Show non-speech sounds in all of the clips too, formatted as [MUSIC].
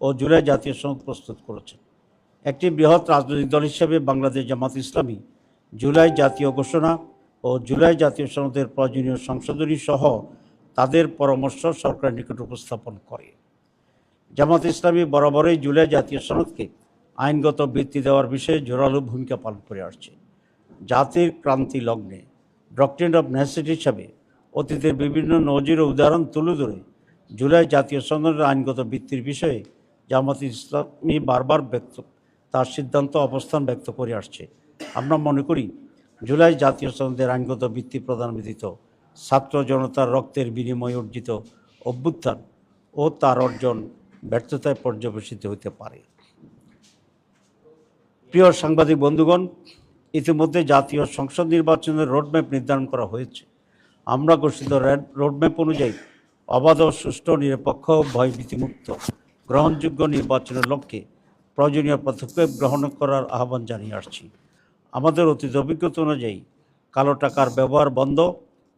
ও জুলাই জাতীয় সনদ প্রস্তুত করেছেন। একটি বৃহৎ রাজনৈতিক দল হিসেবে বাংলাদেশ জামাত ইসলামী জুলাই জাতীয় ঘোষণা ও জুলাই জাতীয় সনদের প্রয়োজনীয় সংশোধনী সহ তাদের পরামর্শ সরকারের নিকট উপস্থাপন করে। জামাত ইসলামী বরাবরই জুলাই জাতীয় সনদকে আইনগত বৃত্তি দেওয়ার বিষয়ে জোরালো ভূমিকা পালন করে আসছে। জাতির ক্রান্তি লগ্নে ডক্ট্রিন অফ নেসিটি হিসাবে অতীতের বিভিন্ন নজির উদাহরণ তুলে ধরে জুলাই জাতীয় সনদের আইনগত বৃত্তির বিষয়ে জামাত ইসলামী বারবার ব্যক্ত, তার সিদ্ধান্ত অবস্থান ব্যক্ত করে আসছে। আমরা মনে করি, জুলাই জাতীয় সনদের আইনগত বৃত্তি প্রদান ব্যতীত ছাত্র জনতার রক্তের বিনিময়ে অর্জিত অভ্যুত্থান ও তার অর্জন ব্যর্থতায় পর্যবেসিত হতে পারে। প্রিয় সাংবাদিক বন্ধুগণ, ইতিমধ্যে জাতীয় সংসদ নির্বাচনের রোডম্যাপ নির্ধারণ করা হয়েছে। আমরা ঘোষিত রেড- রোডম্যাপ অনুযায়ী অবাধ সুষ্ঠু, নিরপেক্ষ, ভয়ভীতিমুক্ত গ্রহণযোগ্য নির্বাচনের লক্ষ্যে প্রয়োজনীয় পদক্ষেপ গ্রহণ করার আহ্বান জানিয়ে আসছি। আমাদের অতীত অভিজ্ঞতা অনুযায়ী কালো টাকার ব্যবহার বন্ধ,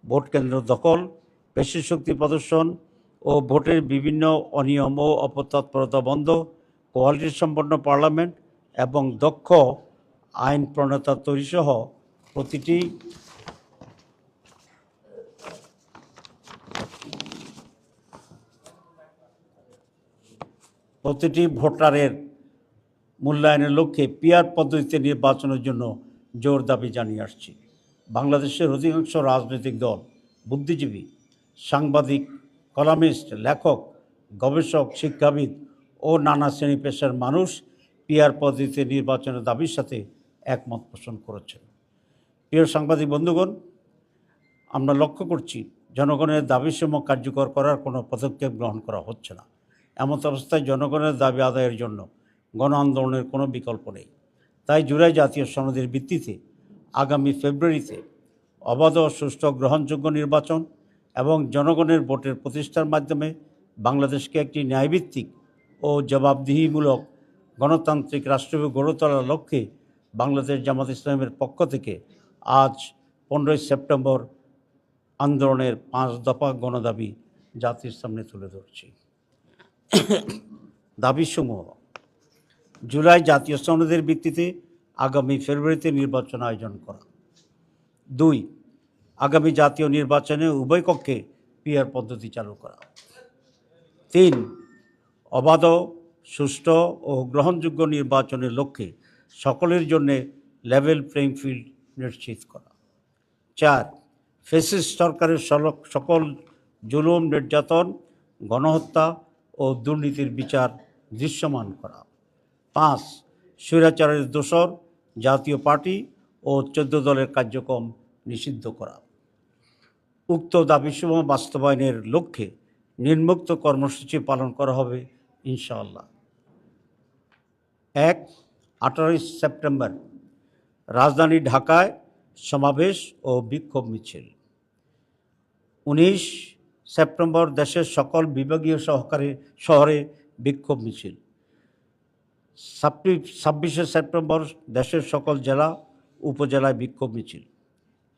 ভোট কেন্দ্র দখল পেশি শক্তি প্রদর্শন ও ভোটের বিভিন্ন অনিয়ম ও অপতৎপরতা বন্ধ কোয়ালিটি সম্পন্ন পার্লামেন্ট এবং দক্ষ আইন প্রণেতা তৈরি সহ প্রতিটি প্রতিটি ভোটারের মূল্যায়নের লক্ষ্যে পিয়ার পদ্ধতিতে নির্বাচনের জন্য জোর দাবি জানিয়ে আসছি। বাংলাদেশের অধিকাংশ রাজনৈতিক দল বুদ্ধিজীবী, সাংবাদিক, কলামিস্ট, লেখক, গবেষক, শিক্ষাবিদ ও নানা শ্রেণি পেশার মানুষ পিয়ার পদ্ধতিতে নির্বাচনের দাবির সাথে একমত পোষণ করেছেন। প্রিয় সাংবাদিক বন্ধুগণ, আমরা লক্ষ্য করছি জনগণের দাবিসমূহ কার্যকর করার কোনো পদক্ষেপ গ্রহণ করা হচ্ছে না। এমন অবস্থায় জনগণের দাবি আদায়ের জন্য গণ আন্দোলনের কোনো বিকল্প নেই। তাই জুলাই জাতীয় সনদের ভিত্তিতে আগামী ফেব্রুয়ারিতে অবাধ সুষ্ঠু গ্রহণযোগ্য নির্বাচন এবং জনগণের ভোটের প্রতিষ্ঠার মাধ্যমে বাংলাদেশকে একটি ন্যায়ভিত্তিক ও জবাবদিহিমূলক গণতান্ত্রিক রাষ্ট্র গড়ে তোলার লক্ষ্যে বাংলাদেশ জামাত ইসলামের পক্ষ থেকে আজ পনেরোই সেপ্টেম্বর আন্দোলনের পাঁচ দফা গণদাবি জাতির সামনে তুলে ধরছি। [COUGHS] দাবিসমূহ জুলাই জাতীয় সনদের ভিত্তিতে আগামী ফেব্রুয়ারিতে নির্বাচন আয়োজন করা। দুই, আগামী জাতীয় নির্বাচনে উভয় কক্ষে পিয়ার পদ্ধতি চালু করা। তিন, অবাধ, সুষ্ঠু ও গ্রহণযোগ্য নির্বাচনের লক্ষ্যে সকলের জন্যে লেভেল প্লেইং ফিল্ড নিশ্চিত করা। চার ফেসিস্ট সরকারের সকল জুলুম, নির্যাতন, গণহত্যা ও দুর্নীতির বিচার দৃশ্যমান করা। পাঁচ, স্বৈরাচারের দোসর, জাতীয় পার্টি ও চোদ্দ দলের কার্যক্রম নিষিদ্ধ করা। উক্ত দাবিসমূহ বাস্তবায়নের লক্ষ্যে নির্মুক্ত কর্মসূচি পালন করা হবে ইনশাআল্লাহ। এক, আঠারোই সেপ্টেম্বর, রাজধানী ঢাকায় সমাবেশ ও বিক্ষোভ মিছিল। উনিশ সেপ্টেম্বর দেশের সকল বিভাগীয় সহকারে শহরে বিক্ষোভ মিছিল। ছাব্বিশে সেপ্টেম্বর দেশের সকল জেলা, উপজেলায় বিক্ষোভ মিছিল।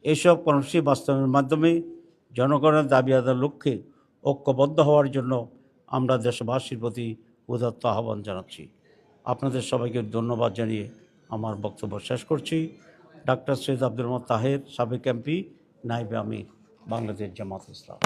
এইসব কর্মসূচি বাস্তবায়নের মাধ্যমে জনগণের দাবি আদার লক্ষ্যে ঐক্যবদ্ধ হওয়ার জন্য আমরা দেশবাসীর প্রতি উদাত্ত আহ্বান জানাচ্ছি। আপনাদের সবাইকে ধন্যবাদ জানিয়ে আমার বক্তব্য শেষ করছি। ডাক্তার সৈয়দ আব্দুল তাহের, সাবেক এমপি, নাইবে আমির, বাংলাদেশ জামাত ইসলাম।